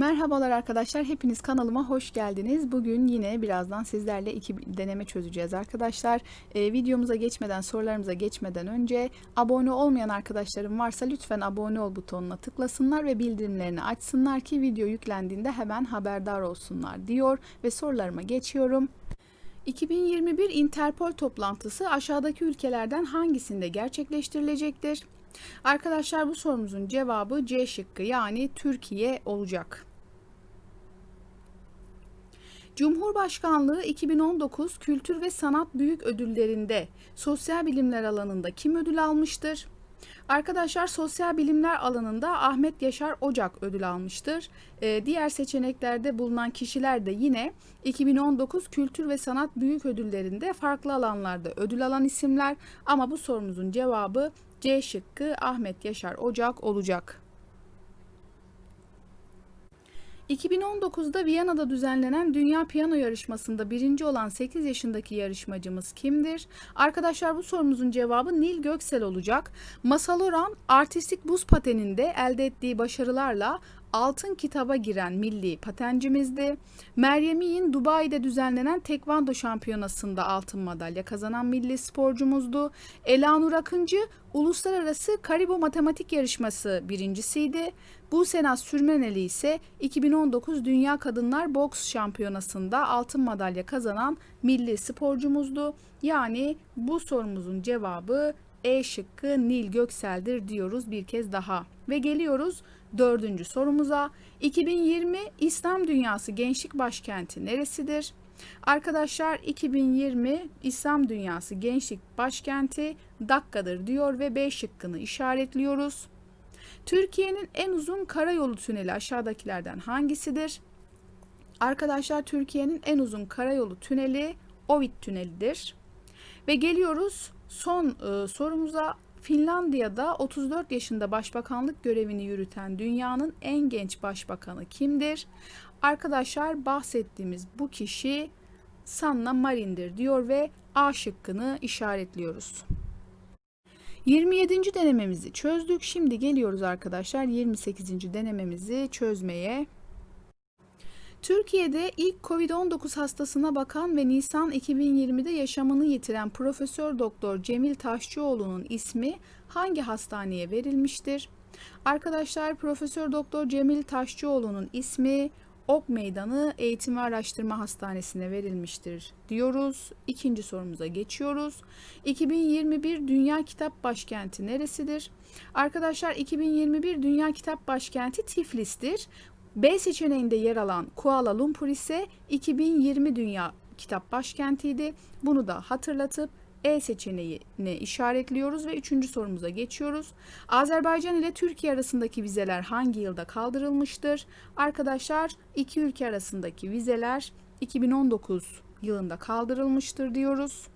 Merhabalar arkadaşlar, hepiniz kanalıma hoş geldiniz. Bugün yine birazdan sizlerle iki deneme çözeceğiz arkadaşlar. Ee, videomuza geçmeden, sorularımıza geçmeden önce abone olmayan arkadaşlarım varsa lütfen abone ol butonuna tıklasınlar ve bildirimlerini açsınlar ki video yüklendiğinde hemen haberdar olsunlar diyor ve sorularıma geçiyorum. 2021 Interpol toplantısı aşağıdaki ülkelerden hangisinde gerçekleştirilecektir? Arkadaşlar bu sorumuzun cevabı C şıkkı yani Türkiye olacak. Cumhurbaşkanlığı 2019 Kültür ve Sanat Büyük Ödülleri'nde sosyal bilimler alanında kim ödül almıştır? Arkadaşlar sosyal bilimler alanında Ahmet Yaşar Ocak ödül almıştır. Ee, diğer seçeneklerde bulunan kişiler de yine 2019 Kültür ve Sanat Büyük Ödülleri'nde farklı alanlarda ödül alan isimler ama bu sorumuzun cevabı C şıkkı Ahmet Yaşar Ocak olacak. 2019'da Viyana'da düzenlenen Dünya Piyano Yarışması'nda birinci olan 8 yaşındaki yarışmacımız kimdir? Arkadaşlar bu sorumuzun cevabı Nil Göksel olacak. Masal Oran artistik buz pateninde elde ettiği başarılarla altın kitaba giren milli patencimizdi. Meryem İyin Dubai'de düzenlenen tekvando şampiyonasında altın madalya kazanan milli sporcumuzdu. Elanur Akıncı uluslararası Karibo matematik yarışması birincisiydi. Bu Naz Sürmeneli ise 2019 Dünya Kadınlar Boks Şampiyonası'nda altın madalya kazanan milli sporcumuzdu. Yani bu sorumuzun cevabı E şıkkı Nil Göksel'dir diyoruz bir kez daha. Ve geliyoruz dördüncü sorumuza. 2020 İslam Dünyası Gençlik Başkenti neresidir? Arkadaşlar 2020 İslam Dünyası Gençlik Başkenti Dakka'dır diyor ve B şıkkını işaretliyoruz. Türkiye'nin en uzun karayolu tüneli aşağıdakilerden hangisidir? Arkadaşlar Türkiye'nin en uzun karayolu tüneli Ovid Tüneli'dir. Ve geliyoruz son e, sorumuza. Finlandiya'da 34 yaşında başbakanlık görevini yürüten dünyanın en genç başbakanı kimdir? Arkadaşlar bahsettiğimiz bu kişi Sanna Marin'dir diyor ve A şıkkını işaretliyoruz. 27. denememizi çözdük. Şimdi geliyoruz arkadaşlar 28. denememizi çözmeye. Türkiye'de ilk Covid-19 hastasına bakan ve Nisan 2020'de yaşamını yitiren Profesör Doktor Cemil Taşçıoğlu'nun ismi hangi hastaneye verilmiştir? Arkadaşlar Profesör Doktor Cemil Taşçıoğlu'nun ismi Ok Meydanı Eğitim ve Araştırma Hastanesi'ne verilmiştir diyoruz. İkinci sorumuza geçiyoruz. 2021 Dünya Kitap Başkenti neresidir? Arkadaşlar 2021 Dünya Kitap Başkenti Tiflis'tir. B seçeneğinde yer alan Kuala Lumpur ise 2020 Dünya Kitap Başkentiydi. Bunu da hatırlatıp E seçeneğini işaretliyoruz ve üçüncü sorumuza geçiyoruz. Azerbaycan ile Türkiye arasındaki vizeler hangi yılda kaldırılmıştır? Arkadaşlar iki ülke arasındaki vizeler 2019 yılında kaldırılmıştır diyoruz.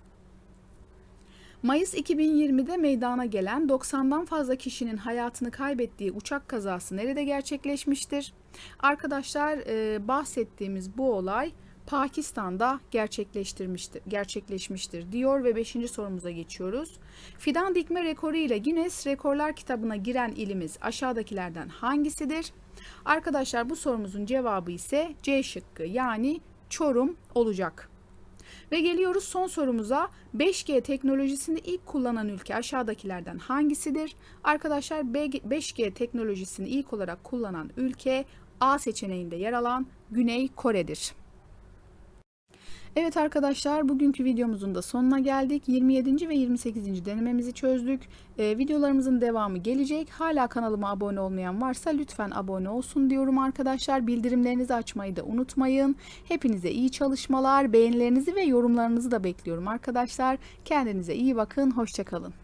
Mayıs 2020'de meydana gelen 90'dan fazla kişinin hayatını kaybettiği uçak kazası nerede gerçekleşmiştir? Arkadaşlar e, bahsettiğimiz bu olay Pakistan'da gerçekleştirmiştir, gerçekleşmiştir diyor ve 5. sorumuza geçiyoruz. Fidan dikme rekoru ile Guinness Rekorlar kitabına giren ilimiz aşağıdakilerden hangisidir? Arkadaşlar bu sorumuzun cevabı ise C şıkkı yani Çorum olacak. Ve geliyoruz son sorumuza. 5G teknolojisini ilk kullanan ülke aşağıdakilerden hangisidir? Arkadaşlar 5G teknolojisini ilk olarak kullanan ülke A seçeneğinde yer alan Güney Kore'dir. Evet arkadaşlar bugünkü videomuzun da sonuna geldik. 27. ve 28. denememizi çözdük. Ee, videolarımızın devamı gelecek. Hala kanalıma abone olmayan varsa lütfen abone olsun diyorum arkadaşlar. Bildirimlerinizi açmayı da unutmayın. Hepinize iyi çalışmalar. Beğenilerinizi ve yorumlarınızı da bekliyorum arkadaşlar. Kendinize iyi bakın. Hoşçakalın.